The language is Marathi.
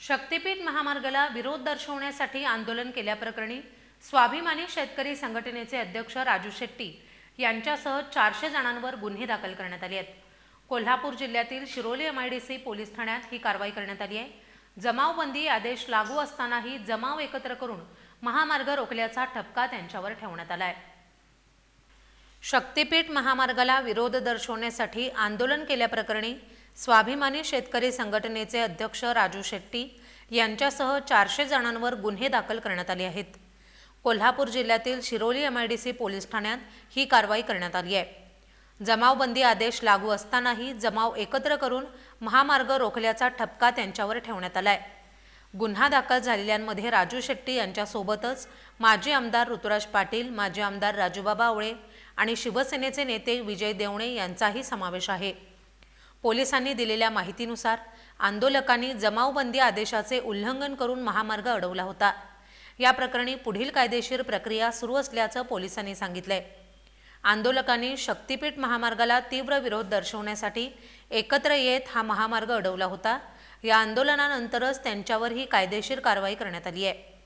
शक्तीपीठ महामार्गाला विरोध दर्शवण्यासाठी आंदोलन केल्याप्रकरणी स्वाभिमानी शेतकरी संघटनेचे अध्यक्ष राजू शेट्टी यांच्यासह चारशे जणांवर गुन्हे दाखल करण्यात आले आहेत. कोल्हापूर जिल्ह्यातील शिरोली एमआयडीसी पोलीस ठाण्यात ही कारवाई करण्यात आली आहे. जमावबंदी आदेश लागू असतानाही जमाव एकत्र करून महामार्ग रोखल्याचा ठपका त्यांच्यावर ठेवण्यात आला आहे शक्तीपीठ महामार्गाला विरोध दर्शवण्यासाठी आंदोलन केल्याप्रकरणी स्वाभिमानी शेतकरी संघटनेचे अध्यक्ष राजू शेट्टी यांच्यासह चारशे जणांवर गुन्हे दाखल करण्यात आले आहेत. कोल्हापूर जिल्ह्यातील Shiroli M I D C police ठाण्यात ही कारवाई करण्यात आली आहे. जमावबंदी आदेश लागू असतानाही जमाव एकत्र करून महामार्ग रोखल्याचा ठपका त्यांच्यावर ठेवण्यात आला आहे गुन्हा दाखल झालेल्यांमध्ये राजू शेट्टी यांच्यासोबतच माजी आमदार ऋतुराज पाटील माजी आमदार राजूबाबा आवळे आणि शिवसेनेचे नेते विजय देवणे यांचाही समावेश आहे. पोलिसांनी दिलेल्या माहितीनुसार आंदोलकांनी जमावबंदी आदेशाचे उल्लंघन करून महामार्ग अडवला होता. या प्रकरणी पुढील कायदेशीर प्रक्रिया सुरू असल्याचं पोलिसांनी सांगितलंय. आंदोलकांनी शक्तीपीठ महामार्गाला तीव्र विरोध दर्शवण्यासाठी एकत्र येत हा महामार्ग अडवला होता. या आंदोलनानंतरच त्यांच्यावर ही कायदेशीर कारवाई करण्यात आली आहे.